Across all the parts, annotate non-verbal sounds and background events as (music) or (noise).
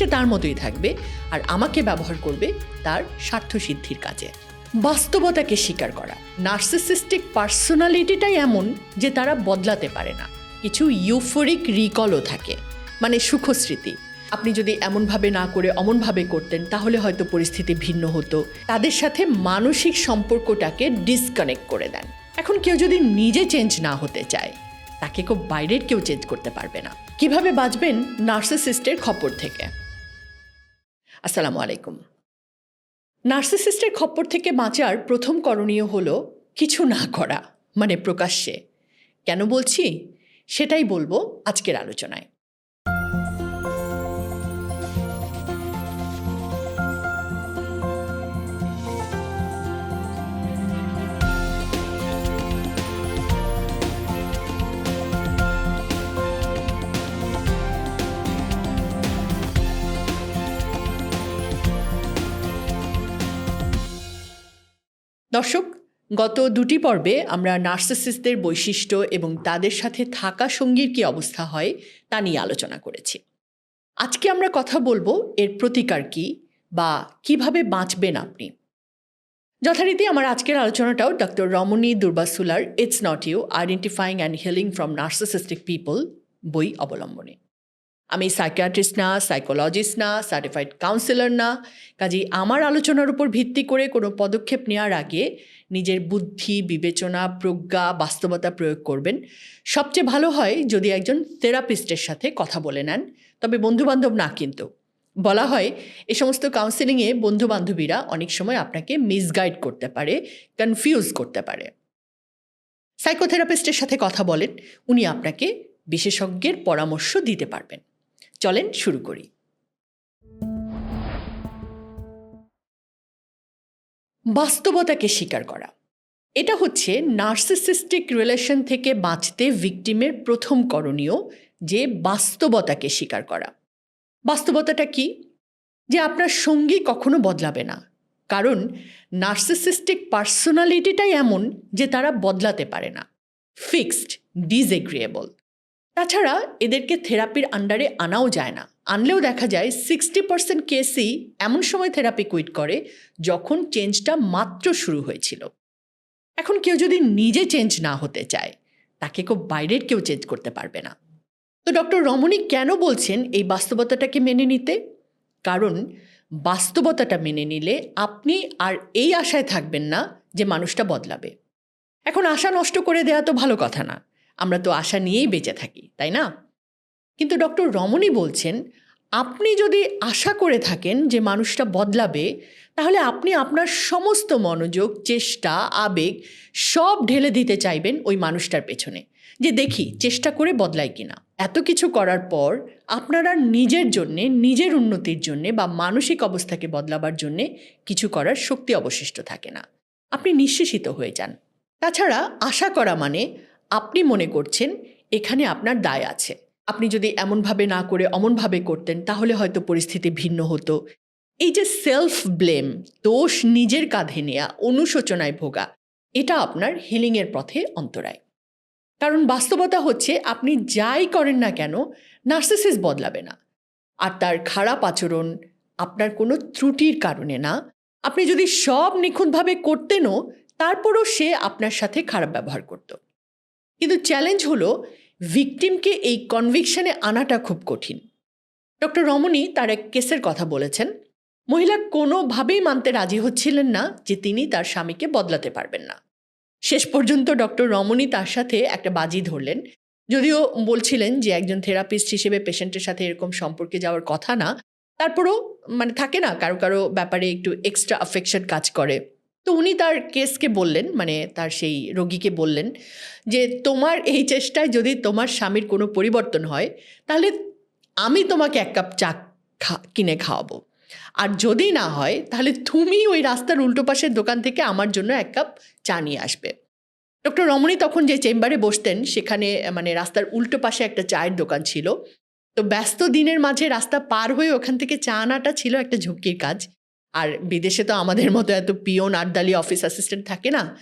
সে তার মতোই থাকবে আর আমাকে ব্যবহার করবে তার স্বার্থসিদ্ধির কাজে। বাস্তবতাকে স্বীকার করা। নার্সিসিস্টিক পার্সোনালিটিটাই এমন যে তারা বদলাতে পারে না। কিছু ইউফোরিক রিকলও থাকে মানে সুখস্মৃতি। আপনি যদি এমনভাবে না করে অমনভাবে করতেন, তাহলে হয়তো পরিস্থিতি ভিন্ন হতো। তাদের সাথে মানসিক সম্পর্কটাকে ডিসকানেক্ট করে দেন। এখন কেউ যদি নিজে চেঞ্জ না হতে চায়, তাকে কেউ বাইরের কেউ চেঞ্জ করতে পারবে না। কীভাবে বাঁচবেন নার্সিসিস্টের খপর থেকে? আসসালামু আলাইকুম। নার্সিসিস্টের খপ্পর থেকে বাঁচার প্রথম করণীয় হলো কিছু না করা মানে প্রকাশ্যে। কেন বলছি? সেটাই বলব আজকের আলোচনায়। দর্শক, গত দুটি পর্বে আমরা নার্সিসিস্টদের বৈশিষ্ট্য এবং তাদের সাথে থাকা সঙ্গীর কী অবস্থা হয় তা নিয়ে আলোচনা করেছি। আজকে আমরা কথা বলব এর প্রতিকার কি বা কীভাবে বাঁচবেন আপনি। যথারীতি আমার আজকের আলোচনাটাও doctor Ramani দুর্বাসুলার it's not you identifying and healing from narcissistic people বই অবলম্বনে। আমি সাইকিয়াট্রিস্ট না সাইকোলজিস্ট না সার্টিফাইড কাউন্সিলর না কাজেই আমার আলোচনার উপর ভিত্তি করে কোনো পদক্ষেপ নেওয়ার আগে নিজের বুদ্ধি, বিবেচনা, প্রজ্ঞা, বাস্তবতা প্রয়োগ করবেন। সবচেয়ে ভালো হয় যদি একজন থেরাপিস্টের সাথে কথা বলে নেন, তবে বন্ধুবান্ধব না কিন্তু। বলা হয়, এ সমস্ত কাউন্সিলিংয়ে বন্ধুবান্ধবীরা অনেক সময় আপনাকে মিসগাইড করতে পারে কনফিউজ করতে পারে। সাইকোথেরাপিস্টের সাথে কথা বলেন, উনি আপনাকে বিশেষজ্ঞের পরামর্শ দিতে পারবেন। চলেন শুরু করি। বাস্তবতাকে স্বীকার করা। এটা হচ্ছে নার্সিসিস্টিক রিলেশন থেকে বাঁচতে ভিকটিমের প্রথম করণীয় যে বাস্তবতাকে স্বীকার করা। বাস্তবতাটা কি? যে আপনার সঙ্গী কখনো বদলাবে না। কারণ নার্সিসিস্টিক পার্সোনালিটিটাই এমন যে তারা বদলাতে পারে না। Fixed, disagreeable. তাছাড়া এদেরকে থেরাপির আন্ডারে আনাও যায় না। আনলেও দেখা যায় সিক্সটি পার্সেন্ট কেসই এমন সময় থেরাপি কুইট করে যখন চেঞ্জটা মাত্র শুরু হয়েছিল। এখন কেউ যদি নিজে চেঞ্জ না হতে চায়, তাকে কেউ বাইরের কেউ চেঞ্জ করতে পারবে না। তো ডক্টর রমণী কেন বলছেন এই বাস্তবতাটাকে মেনে নিতে? কারণ বাস্তবতাটা মেনে নিলে আপনি আর এই আশায় থাকবেন না যে মানুষটা বদলাবে। এখন আশা নষ্ট করে দেওয়া তো ভালো কথা না। আমরা তো আশা নিয়েই বেঁচে থাকি, তাই না? কিন্তু ডক্টর রমণী বলছেন, আপনি যদি আশা করে থাকেন যে মানুষটা বদলাবে, তাহলে আপনি আপনার সমস্ত মনোযোগ, চেষ্টা, আবেগ সব ঢেলে দিতে চাইবেন ওই মানুষটার পেছনে। যে দেখি চেষ্টা করে বদলাই কিনা। এত কিছু করার পর আপনারা নিজের জন্যে, নিজের উন্নতির জন্যে বা মানসিক অবস্থাকে বদলাবার জন্যে কিছু করার শক্তি অবশিষ্ট থাকে না। আপনি নিঃশেষিত হয়ে যান। তাছাড়া আশা করা মানে আপনি মনে করছেন এখানে আপনার দায় আছে। আপনি যদি এমনভাবে না করে অমনভাবে করতেন, তাহলে হয়তো পরিস্থিতি ভিন্ন হতো। এই যে সেলফ ব্লেম দোষ নিজের কাঁধে নেয়া, অনুশোচনায় ভোগা, এটা আপনার হিলিংয়ের পথে অন্তরায়। কারণ বাস্তবতা হচ্ছে, আপনি যাই করেন না কেন নার্সিসিস বদলাবে না। আর তার খারাপ আচরণ আপনার কোনো ত্রুটির কারণে না। আপনি যদি সব নিখুঁতভাবে করতেনও, তারপরও সে আপনার সাথে খারাপ ব্যবহার করতো। কিন্তু চ্যালেঞ্জ হলো ভিকটিমকে এই কনভিকশনে আনাটা খুব কঠিন। ডক্টর রমণী তার এক কেসের কথা বলেছেন। মহিলা কোনোভাবেই মানতে রাজি হচ্ছিলেন না যে তিনি তার স্বামীকে বদলাতে পারবেন না। শেষ পর্যন্ত ডক্টর রমণী তার সাথে একটা বাজি ধরলেন। যদিও বলছিলেন যে একজন থেরাপিস্ট হিসেবে পেশেন্টের সাথে এরকম সম্পর্কে যাওয়ার কথা না। তারপরও মানে থাকে না কারও কারও ব্যাপারে একটু এক্সট্রা অ্যাফেকশন কাজ করে। তো উনি তার কেসকে বললেন মানে তার সেই রোগীকে বললেন যে, তোমার এই চেষ্টায় যদি তোমার স্বামীর কোনো পরিবর্তন হয়, তাহলে আমি তোমাকে এক কাপ চা খা, কিনে খাওয়াবো। আর যদি না হয়, তাহলে তুমি ওই রাস্তার উল্টো পাশের দোকান থেকে আমার জন্য এক কাপ চা নিয়ে আসবে। ডক্টর রমণী তখন যে চেম্বারে বসতেন, সেখানে মানে রাস্তার উল্টো পাশে একটা চায়ের দোকান ছিল। তো ব্যস্ত দিনের মাঝে রাস্তা পার হয়ে ওখান থেকে চা আনাটা ছিল একটা ঝুঁকির কাজ। আর বিদেশে তো আমাদের মতো এত পিয়ন আটদালি অফিস অ্যাসিস্ট্যান্ট থাকে না।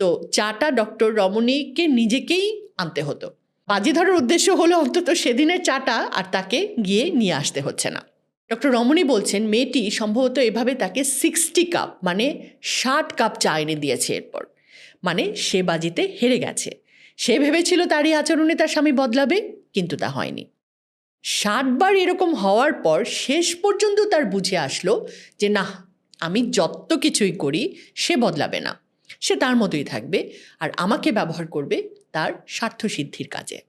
তো চাটা ডক্টর রমণীকে নিজেকেই আনতে হতো। বাজি ধরার উদ্দেশ্য হলো অন্তত সেদিনের চাটা আর তাকে গিয়ে নিয়ে আসতে হচ্ছে না। ডক্টর রমণী বলছেন, মেয়েটি সম্ভবত এভাবে তাকে সিক্সটি কাপ মানে ষাট কাপ চা এনে দিয়েছে এরপর। মানে সে বাজিতে হেরে গেছে। সে ভেবেছিল তারই আচরণে তার স্বামী বদলাবে, কিন্তু তা হয়নি। ষাটবার এরকম হওয়ার পর শেষ পর্যন্ত তার বুঝে আসলো যে না আমি যত কিছুই করি, সে বদলাবে না। সে তার মতোই থাকবে আর আমাকে ব্যবহার করবে তার স্বার্থসিদ্ধির কাজে।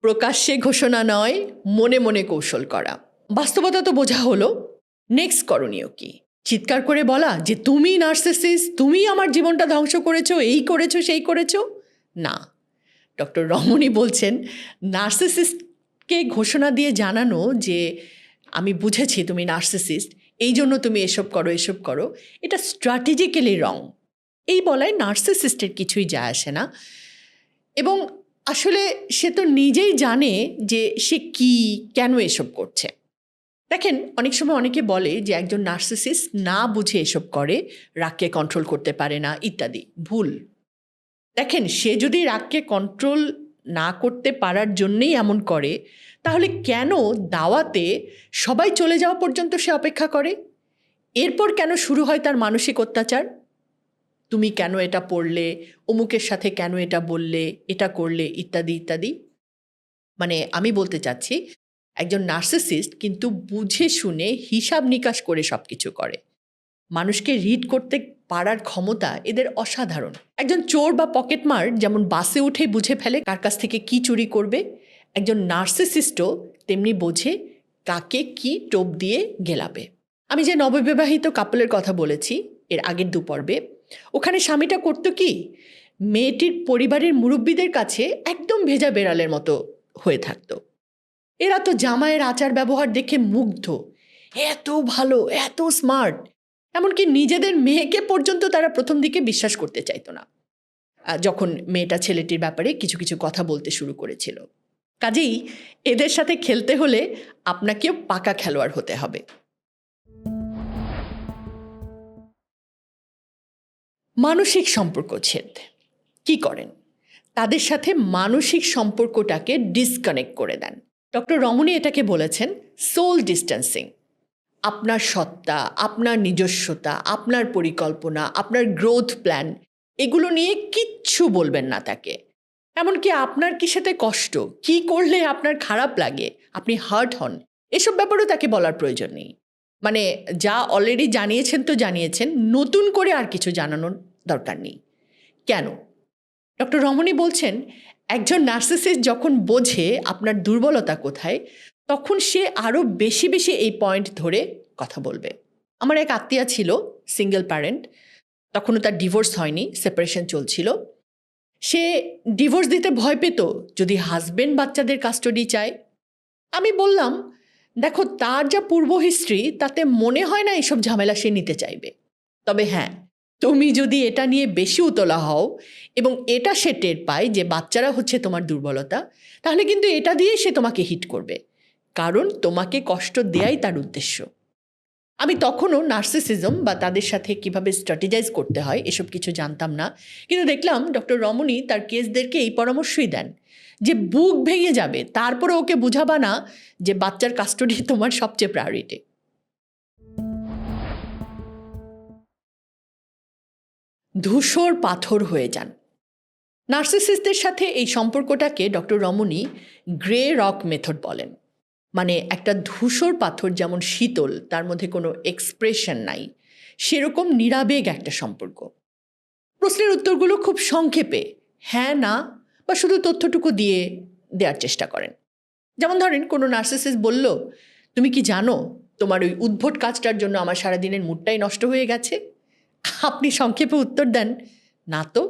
প্রকাশ্যে ঘোষণা নয়, মনে মনে কৌশল করা। বাস্তবতা তো বোঝা হলো নেক্সট করণীয় কি? চিৎকার করে বলা যে, তুমি নার্সেসিস তুমি আমার জীবনটা ধ্বংস করেছ, এই করেছ, সেই করেছ? না। ডক্টর রমণী বলছেন, নার্সিসিস্টকে ঘোষণা দিয়ে জানানো যে আমি বুঝেছি তুমি নার্সিসিস্ট, এই জন্য তুমি এসব করো এসব করো, এটা স্ট্র্যাটেজিক্যালি রং। এই বলায় নার্সিসিস্টের কিছুই যায় আসে না। এবং আসলে সে তো নিজেই জানে যে সে কি, কেন এসব করছে। দেখেন, অনেক সময় অনেকে বলে যে একজন নার্সিসিস্ট না বুঝে এসব করে, রাগকে কন্ট্রোল করতে পারে না, ইত্যাদি। ভুল। দেখেন, সে যদি রাগকে কন্ট্রোল না করতে পারার জন্যেই এমন করে, তাহলে কেন দাওয়াতে সবাই চলে যাওয়া পর্যন্ত সে অপেক্ষা করে? এরপর কেন শুরু হয় তার মানসিক অত্যাচার? তুমি কেন এটা পড়লে? অমুকের সাথে কেন এটা বললে? এটা করলে? ইত্যাদি ইত্যাদি। মানে আমি বলতে চাচ্ছি, একজন নার্সিসিস্ট কিন্তু বুঝে শুনে হিসাব নিকাশ করে সব কিছু করে। মানুষকে রিড করতে পারার ক্ষমতা এদের অসাধারণ। একজন চোর বা পকেটমার যেমন বাসে উঠে বুঝে ফেলে কার কাছ থেকে কি চুরি করবে, একজন নার্সিসিস্টও তেমনি বোঝে কাকে কি টোপ দিয়ে গেলাবে। আমি যে নববিবাহিত কাপলের কথা বলেছি, এর আগের দু পর্বে, ওখানে স্বামীটা করতো কি, মেয়েটির পরিবারের মুরব্বীদের কাছে একদম ভেজা বেড়ালের মতো হয়ে থাকতো। এরা তো জামাইয়ের আচার ব্যবহার দেখে মুগ্ধ। এত ভালো, এত স্মার্ট এমনকি নিজেদের মেয়েকে পর্যন্ত তারা প্রথম দিকে বিশ্বাস করতে চাইতো না। যখন মেয়েটা ছেলেটির ব্যাপারে কিছু কিছু কথা বলতে শুরু করেছিল। কাজেই এদের সাথে খেলতে হলে আপনাকেও পাকা খেলোয়াড় হতে হবে। মানসিক সম্পর্ক ছেদ। কি করেন? তাদের সাথে মানসিক সম্পর্কটাকে ডিসকানেক্ট করে দেন। ডক্টর রমণী এটাকে বলেছেন সোল ডিস্টেন্সিং আপনার সত্তা, আপনার নিজস্বতা, আপনার পরিকল্পনা, আপনার গ্রোথ প্ল্যান এগুলো নিয়ে কিচ্ছু বলবেন না তাকে। এমনকি আপনার কিসেতে কষ্ট, কি করলে আপনার খারাপ লাগে, আপনি হার্ট হন, এসব ব্যাপারেও তাকে বলার প্রয়োজন নেই। মানে যা অলরেডি জানিয়েছেন তো জানিয়েছেন, নতুন করে আর কিছু জানানোর দরকার নেই। কেন? ডক্টর রমণী বলছেন, একজন নার্সিসিস্ট যখন বোঝে আপনার দুর্বলতা কোথায় তখন সে আরও বেশি বেশি এই পয়েন্ট ধরে কথা বলবে। আমার এক আত্মীয়া ছিল সিঙ্গেল প্যারেন্ট তখনও তার ডিভোর্স হয়নি সেপারেশন চলছিল। সে ডিভোর্স দিতে ভয় পেত, যদি হাজবেন্ড বাচ্চাদের কাস্টডি চায়। আমি বললাম, দেখো, তার যা পূর্ব হিস্ট্রি তাতে মনে হয় না এসব ঝামেলা সে নিতে চাইবে। তবে হ্যাঁ তুমি যদি এটা নিয়ে বেশি উতলা হও এবং এটা সে টের পায় যে বাচ্চারা হচ্ছে তোমার দুর্বলতা, তাহলে কিন্তু এটা দিয়েই সে তোমাকে হিট করবে। কারণ তোমাকে কষ্ট দেয়াই তার উদ্দেশ্য। আমি তখনও নার্সিসিজম বা তাদের সাথে কীভাবে স্ট্র্যাটেজাইজ করতে হয় এসব কিছু জানতাম না, কিন্তু দেখলাম ডক্টর রমণী তার কেসদেরকে এই পরামর্শই দেন যে বুক ভেঙে যাবে তারপরে ওকে বুঝাবা না যে বাচ্চার কাস্টডি তোমার সবচেয়ে প্রায়োরিটি ধূসর পাথর হয়ে যান। নার্সিসিস্টদের সাথে এই সম্পর্কটাকে ডক্টর রমণী গ্রে রক মেথড বলেন। মানে একটা ধূসর পাথর যেমন শীতল, তার মধ্যে কোনো এক্সপ্রেশন নাই, সেরকম নিরাবেগ একটা সম্পর্ক। প্রশ্নের উত্তরগুলো খুব সংক্ষেপে হ্যাঁ না, বা শুধু তথ্যটুকু দিয়ে দেওয়ার চেষ্টা করেন। যেমন ধরেন, কোনো নার্সিসিস বলল, তুমি কি জানো, তোমার ওই উদ্ভট কাজটার জন্য আমার সারাদিনের মুডটাই নষ্ট হয়ে গেছে? আপনি সংক্ষেপে উত্তর দেন, না তো?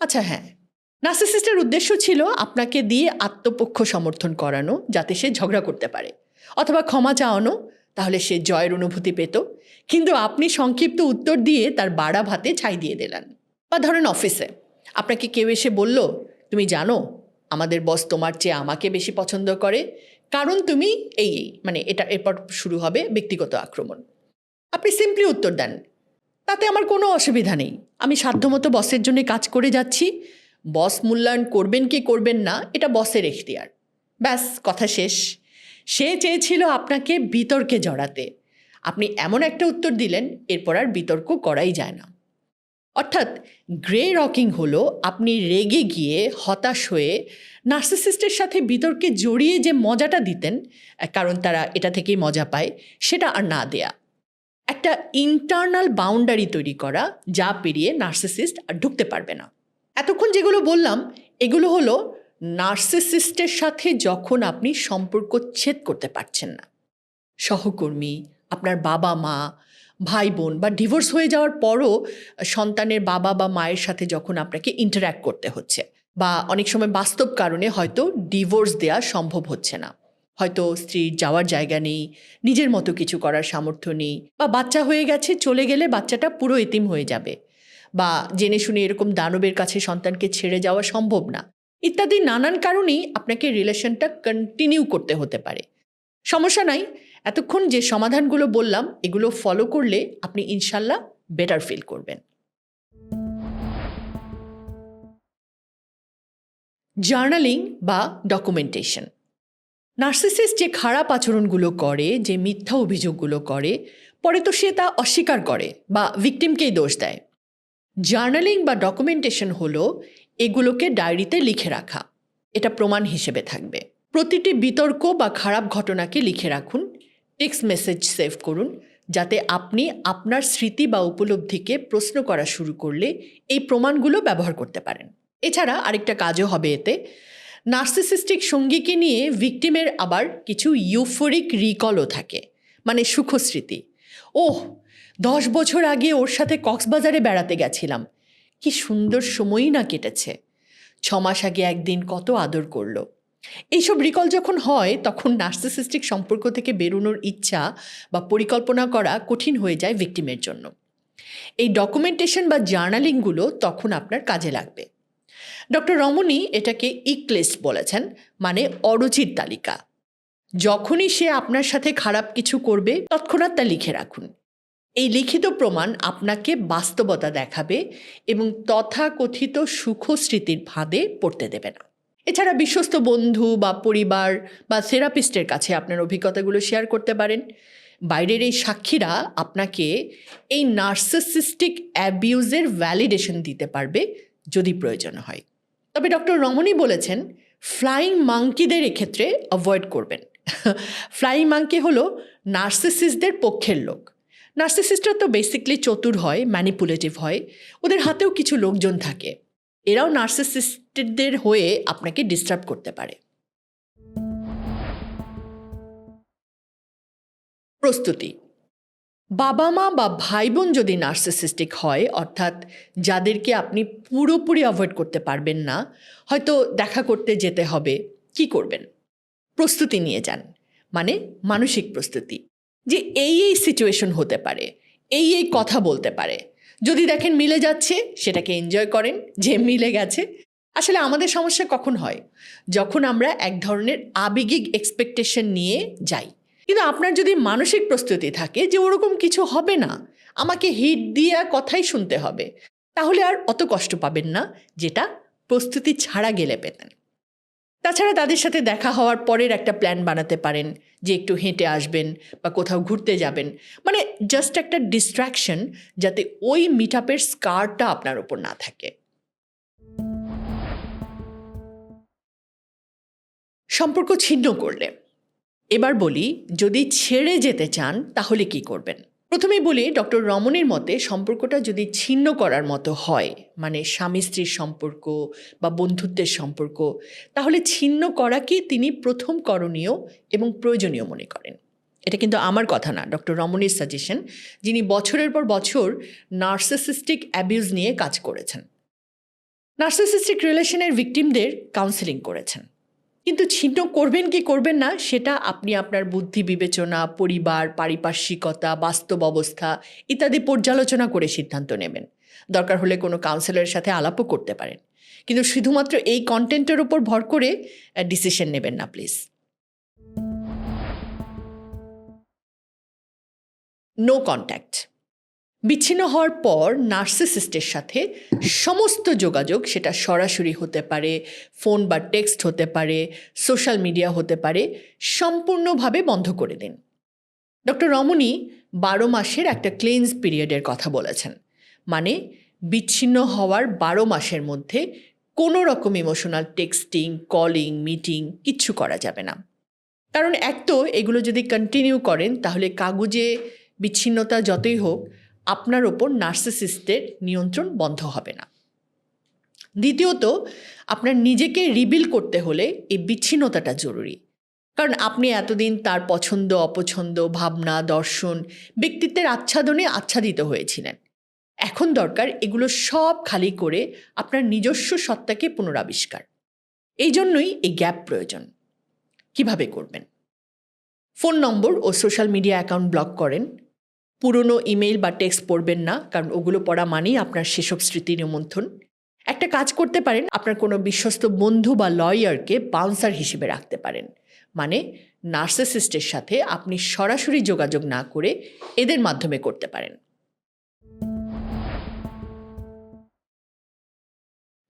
আচ্ছা হ্যাঁ। নার্সিসিস্টের উদ্দেশ্য ছিল আপনাকে দিয়ে আত্মপক্ষ সমর্থন করানো, যাতে সে ঝগড়া করতে পারে। অথবা ক্ষমা চাওয়ানো, তাহলে সে জয়ের অনুভূতি পেত। কিন্তু আপনি সংক্ষিপ্ত উত্তর দিয়ে তার বাড়া ভাতে ছাই দিয়ে দিলেন। বা ধরেন অফিসে, আপনাকে কেউ এসে বলল, তুমি জানো, আমাদের বস তোমার চেয়ে আমাকে বেশি পছন্দ করে। কারণ তুমি এই এই মানে এটা এরপর শুরু হবে ব্যক্তিগত আক্রমণ। আপনি সিম্পলি উত্তর দেন, তাতে আমার কোনো অসুবিধা নেই। আমি সাধ্যমতো বসের জন্য কাজ করে যাচ্ছি। বস মূল্যায়ন করবেন কি করবেন না, এটা বসের এখতিয়ার। ব্যাস, কথা শেষ। সে চেয়েছিল আপনাকে বিতর্কে জড়াতে। আপনি এমন একটা উত্তর দিলেন, এরপর আর বিতর্ক করাই যায় না। অর্থাৎ গ্রে রকিং হলো, আপনি রেগে গিয়ে হতাশ হয়ে নার্সিসিস্টের সাথে বিতর্কে জড়িয়ে যে মজাটা দিতেন, কারণ তারা এটা থেকেই মজা পায়, সেটা আর না দেয়া। একটা ইন্টারনাল বাউন্ডারি তৈরি করা, যা পেরিয়ে নার্সিসিস্ট আর ঢুকতে পারবে না। এতক্ষণ যেগুলো বললাম, এগুলো হলো নার্সিসিস্টের সাথে যখন আপনি সম্পর্ক ছেদ করতে পারছেন না। সহকর্মী, আপনার বাবা মা ভাই বোন বা ডিভোর্স হয়ে যাওয়ার পরও সন্তানের বাবা বা মায়ের সাথে যখন আপনাকে ইন্টারাক্ট করতে হচ্ছে বা অনেক সময় বাস্তব কারণে হয়তো ডিভোর্স দেওয়া সম্ভব হচ্ছে না। হয়তো স্ত্রীর যাওয়ার জায়গা নেই, নিজের মতো কিছু করার সামর্থ্য নেই বা বাচ্চা হয়ে গেছে, চলে গেলে বাচ্চাটা পুরো এতিম হয়ে যাবে। বা জেনে শুনে এরকম দানবের কাছে সন্তানকে ছেড়ে যাওয়া সম্ভব না। ইত্যাদি নানান কারণেই আপনাকে রিলেশনটা কন্টিনিউ করতে হতে পারে। সমস্যা নাই, এতক্ষণ যে সমাধানগুলো বললাম, এগুলো ফলো করলে আপনি ইনশাল্লাহ বেটার ফিল করবেন। জার্নালিং বা ডকুমেন্টেশন নার্সিসিস্ট যে খারাপ আচরণগুলো করে, যে মিথ্যা অভিযোগগুলো করে, পরে তো সে তা অস্বীকার করে বা ভিকটিমকেই দোষ দেয়। জার্নালিং বা ডকুমেন্টেশন হলো এগুলোকে ডায়েরিতে লিখে রাখা। এটা প্রমাণ হিসেবে থাকবে। প্রতিটি বিতর্ক বা খারাপ ঘটনাকে লিখে রাখুন, টেক্সট মেসেজ সেভ করুন, যাতে আপনি আপনার স্মৃতি বা উপলব্ধিকে প্রশ্ন করা শুরু করলে এই প্রমাণগুলো ব্যবহার করতে পারেন। এছাড়া আরেকটা কাজও হবে এতে। নার্সিসিস্টিক সঙ্গীকে নিয়ে ভিকটিমের আবার কিছু ইউফোরিক রিকলও থাকে মানে সুখস্মৃতি। ওহ দশ বছর আগে ওর সাথে কক্সবাজারে বেড়াতে গেছিলাম। কি সুন্দর সময়ই না কেটেছে। ছ মাস আগে একদিন কত আদর করল। এইসব রিকল যখন হয়, তখন নার্সিসিস্টিক সম্পর্ক থেকে বেরোনোর ইচ্ছা বা পরিকল্পনা করা কঠিন হয়ে যায় ভিকটিমের জন্য। এই ডকুমেন্টেশন বা জার্নালিংগুলো তখন আপনার কাজে লাগবে। ডক্টর রমণী এটাকে ইকলিস্ট বলেছেন মানে অরুচির তালিকা। যখনই সে আপনার সাথে খারাপ কিছু করবে, তৎক্ষণাৎ তা লিখে রাখুন। এই লিখিত প্রমাণ আপনাকে বাস্তবতা দেখাবে এবং তথাকথিত সুখস্মৃতির ফাঁদে পড়তে দেবে না। এছাড়া বিশ্বস্ত বন্ধু বা পরিবার বা থেরাপিস্টের কাছে আপনার অভিজ্ঞতাগুলো শেয়ার করতে পারেন। বাইরের এই সাক্ষীরা আপনাকে এই নার্সিসিস্টিক অ্যাবিউজের ভ্যালিডেশন দিতে পারবে যদি প্রয়োজন হয়। তবে ডক্টর রমণী বলেছেন, ফ্লাইং মাঙ্কিদের এক্ষেত্রে অ্যাভয়েড করবেন। (laughs) ফ্লাইং মাঙ্কি হলো নার্সিসিসদের পক্ষের লোক। নার্সিসিস্টরা তো বেসিকলি চতুর হয় ম্যানিপুলেটিভ হয়। ওদের হাতেও কিছু লোকজন থাকে। এরাও নার্সিসিস্টদের হয়ে আপনাকে ডিস্টার্ব করতে পারে। প্রস্তুতি। বাবা মা বা ভাই বোন যদি নার্সিসিস্টিক হয়, অর্থাৎ যাদেরকে আপনি পুরোপুরি অ্যাভয়েড করতে পারবেন না, হয়তো দেখা করতে যেতে হবে। কি করবেন? প্রস্তুতি নিয়ে যান। মানে মানসিক প্রস্তুতি। যে এই এই সিচুয়েশন হতে পারে, এই এই কথা বলতে পারে। যদি দেখেন মিলে যাচ্ছে, সেটাকে এনজয় করেন যে মিলে গেছে। আসলে আমাদের সমস্যা কখন হয়? যখন আমরা এক ধরনের আবেগিক এক্সপেকটেশন নিয়ে যাই। কিন্তু আপনার যদি মানসিক প্রস্তুতি থাকে যে ওরকম কিছু হবে না, আমাকে হিট দিয়ে কথাই শুনতে হবে, তাহলে আর অত কষ্ট পাবেন না, যেটা প্রস্তুতি ছাড়া গেলে পেতেন। তাছাড়া তাদের সাথে দেখা হওয়ার পরের একটা প্ল্যান বানাতে পারেন, যে একটু হেঁটে আসবেন বা কোথাও ঘুরতে যাবেন। মানে জাস্ট একটা ডিস্ট্র্যাকশন যাতে ওই মিট আপের স্কারটা আপনার ওপর না থাকে। সম্পর্ক ছিন্ন করলে। এবার বলি, যদি ছেড়ে যেতে চান, তাহলে কি করবেন? প্রথমেই বলি, ডক্টর রমনের মতে সম্পর্কটা যদি ছিন্ন করার মতো হয় মানে স্বামী স্ত্রীর সম্পর্ক বা বন্ধুত্বের সম্পর্ক, তাহলে ছিন্ন করাকে তিনি প্রথম করণীয় এবং প্রয়োজনীয় মনে করেন। এটা কিন্তু আমার কথা না, ডক্টর রমনের সাজেশন যিনি বছরের পর বছর নার্সিসিস্টিক অ্যাবিউজ নিয়ে কাজ করেছেন। নার্সিসিস্টিক রিলেশনের ভিকটিমদের কাউন্সেলিং করেছেন। কিন্তু ছিন্ন করবেন কি করবেন না, সেটা আপনি আপনার বুদ্ধি বিবেচনা, পরিবার, পারিপার্শ্বিকতা, বাস্তব অবস্থা ইত্যাদি পর্যালোচনা করে সিদ্ধান্ত নেবেন। দরকার হলে কোনো কাউন্সিলরের সাথে আলাপও করতে পারেন। কিন্তু শুধুমাত্র এই কন্টেন্টের উপর ভর করে ডিসিশন নেবেন না প্লিজ নো কন্ট্যাক্ট বিচ্ছিন্ন হওয়ার পর নার্সিসিস্টের সাথে সমস্ত যোগাযোগ সেটা সরাসরি হতে পারে, ফোন বা টেক্সট হতে পারে, সোশ্যাল মিডিয়া হতে পারে, সম্পূর্ণভাবে বন্ধ করে দিন। ডক্টর রমণী বারো মাসের একটা ক্লেন্স পিরিয়ডের কথা বলেছেন। মানে বিচ্ছিন্ন হওয়ার বারো মাসের মধ্যে কোনো রকম ইমোশনাল টেক্সটিং কলিং মিটিং কিচ্ছু করা যাবে না। কারণ এক তো এগুলো যদি কন্টিনিউ করেন তাহলে কাগজে বিচ্ছিন্নতা যতই হোক আপনার ওপর নার্সিসিস্টের নিয়ন্ত্রণ বন্ধ হবে না। দ্বিতীয়ত, আপনার নিজেকে রিবিল করতে হলে এই বিচ্ছিন্নতাটা জরুরি। কারণ আপনি এতদিন তার পছন্দ, অপছন্দ, ভাবনা, দর্শন, ব্যক্তিত্বের আচ্ছাদনে আচ্ছাদিত হয়েছিলেন। এখন দরকার এগুলো সব খালি করে আপনার নিজস্ব সত্তাকে পুনরাবিষ্কার। এই জন্যই এই গ্যাপ প্রয়োজন। কীভাবে করবেন? ফোন নম্বর ও সোশ্যাল মিডিয়া অ্যাকাউন্ট ব্লক করেন। পুরনো ইমেল বা টেক্সট পড়বেন না, কারণ ওগুলো পড়া মানেই আপনার সেসব স্মৃতি নিমন্থন একটা কাজ করতে পারেন, আপনার কোনো বিশ্বস্ত বন্ধু বা লয়ারকে বাউন্সার হিসেবে রাখতে পারেন। মানে নার্সেসিস্টের সাথে আপনি সরাসরি যোগাযোগ না করে এদের মাধ্যমে করতে পারেন।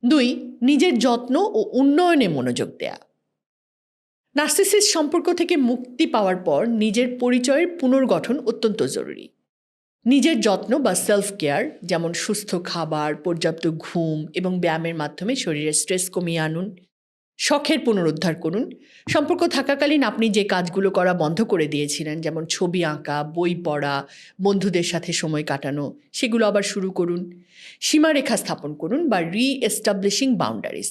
দুই, নিজের যত্ন ও উন্নয়নে মনোযোগ দেয়া। নার্সিসিস সম্পর্ক থেকে মুক্তি পাওয়ার পর নিজের পরিচয়ের পুনর্গঠন অত্যন্ত জরুরি। নিজের যত্ন বা সেলফ কেয়ার যেমন সুস্থ খাবার, পর্যাপ্ত ঘুম এবং ব্যায়ামের মাধ্যমে শরীরের স্ট্রেস কমিয়ে আনুন। শখের পুনরুদ্ধার করুন। সম্পর্ক থাকাকালীন আপনি যে কাজগুলো করা বন্ধ করে দিয়েছিলেন, যেমন ছবি আঁকা, বই পড়া, বন্ধুদের সাথে সময় কাটানো, সেগুলো আবার শুরু করুন। সীমারেখা স্থাপন করুন বা রি এস্টাবলিশিং বাউন্ডারিজ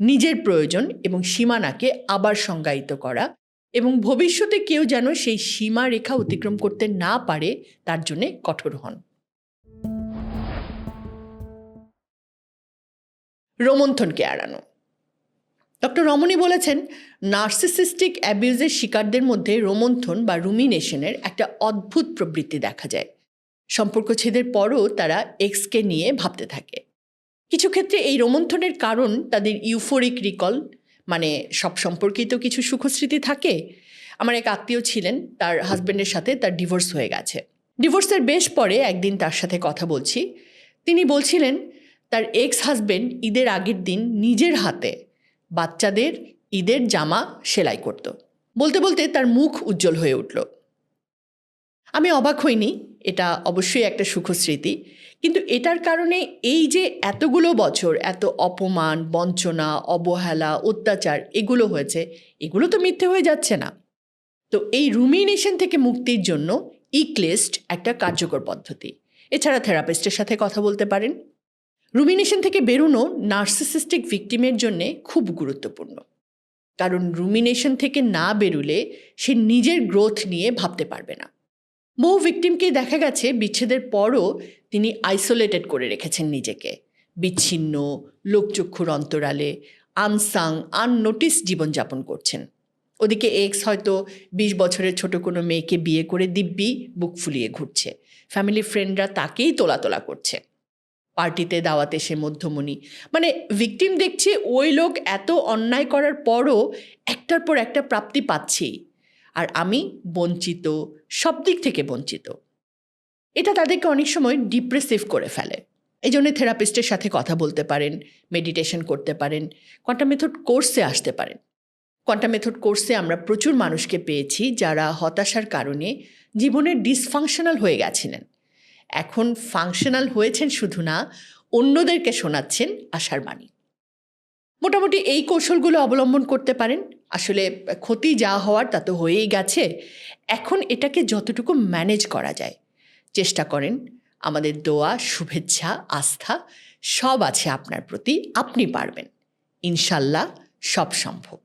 নিজের প্রয়োজন এবং সীমানাকে আবার সংজ্ঞায়িত করা এবং ভবিষ্যতে কেউ যেন সেই সীমারেখা অতিক্রম করতে না পারে, তার জন্যে কঠোর হন। রোমন্থনকে এড়ানো। ডক্টর রমণী বলেছেন, নার্সিসিস্টিক অ্যাবিউজের শিকারদের মধ্যে রোমন্থন বা রুমিনেশনের একটা অদ্ভুত প্রবৃত্তি দেখা যায়। সম্পর্ক ছেদের পরও তারা এক্সকে নিয়ে ভাবতে থাকে। কিছু ক্ষেত্রে এই রোমন্থনের কারণ তাদের ইউফোরিক রিকল মানে সব সম্পর্কেই তো কিছু সুখস্মৃতি থাকে। আমার এক আত্মীয় ছিলেন, তার হাজব্যান্ডের সাথে তার ডিভোর্স হয়ে গেছে। ডিভোর্সের বেশ পরে একদিন তার সাথে কথা বলছি। তিনি বলছিলেন, তার এক্স হাজব্যান্ড ঈদের আগের দিন নিজের হাতে বাচ্চাদের ঈদের জামা সেলাই করত। বলতে বলতে তার মুখ উজ্জ্বল হয়ে উঠল। আমি অবাক হইনি, এটা অবশ্যই একটা সুখস্মৃতি। কিন্তু এটার কারণে এই যে এতগুলো বছর, এত অপমান, বঞ্চনা, অবহেলা, অত্যাচার এগুলো হয়েছে, এগুলো তো মিথ্যে হয়ে যাচ্ছে না। তো এই রুমিনেশন থেকে মুক্তির জন্য ইক্লেস্ট একটা কার্যকর পদ্ধতি। এছাড়া থেরাপিস্টের সাথে কথা বলতে পারেন। রুমিনেশন থেকে বেরোনো নার্সিসিস্টিক ভিকটিমের জন্যে খুব গুরুত্বপূর্ণ। কারণ রুমিনেশন থেকে না বেরুলে সে নিজের গ্রোথ নিয়ে ভাবতে পারবে না। বহু ভিকটিমকে দেখা গেছে বিচ্ছেদের পরও তিনি আইসোলেটেড করে রেখেছেন নিজেকে। বিচ্ছিন্ন, লোকচক্ষুর অন্তরালে আনসাং আননোটিস জীবনযাপন করছেন। ওদিকে এক্স হয়তো বিশ বছরের ছোট কোনো মেয়েকে বিয়ে করে দিব্যি বুক ফুলিয়ে ঘুরছে। ফ্যামিলি ফ্রেন্ডরা তাকেই তোলা তোলা করছে। পার্টিতে দাওয়াতে সে মধ্যমণি। মানে ভিকটিম দেখছে ওই লোক এত অন্যায় করার পরও একটার পর একটা প্রাপ্তি পাচ্ছেই। আর আমি বঞ্চিত সব দিক থেকে বঞ্চিত। এটা তাদেরকে অনেক সময় ডিপ্রেসিভ করে ফেলে। এই জন্য থেরাপিস্টের সাথে কথা বলতে পারেন মেডিটেশন করতে পারেন কোয়ান্টাম মেথড কোর্সে আসতে পারেন। কোয়ান্টাম মেথড কোর্সে আমরা প্রচুর মানুষকে পেয়েছি যারা হতাশার কারণে জীবনে ডিসফাংশনাল হয়ে গেছিলেন। এখন ফাংশনাল হয়েছেন শুধু না, অন্যদেরকে শোনাচ্ছেন আশার বাণী। মোটামুটি এই কৌশলগুলো অবলম্বন করতে পারেন। আসলে ক্ষতি যা হওয়ার তা তো হয়েই গেছে। এখন এটাকে যতটুকু ম্যানেজ করা যায়। চেষ্টা করেন। আমাদের দোয়া, শুভেচ্ছা, আস্থা সব আছে আপনার প্রতি। আপনি পারবেন। ইনশাল্লাহ সব সম্ভব।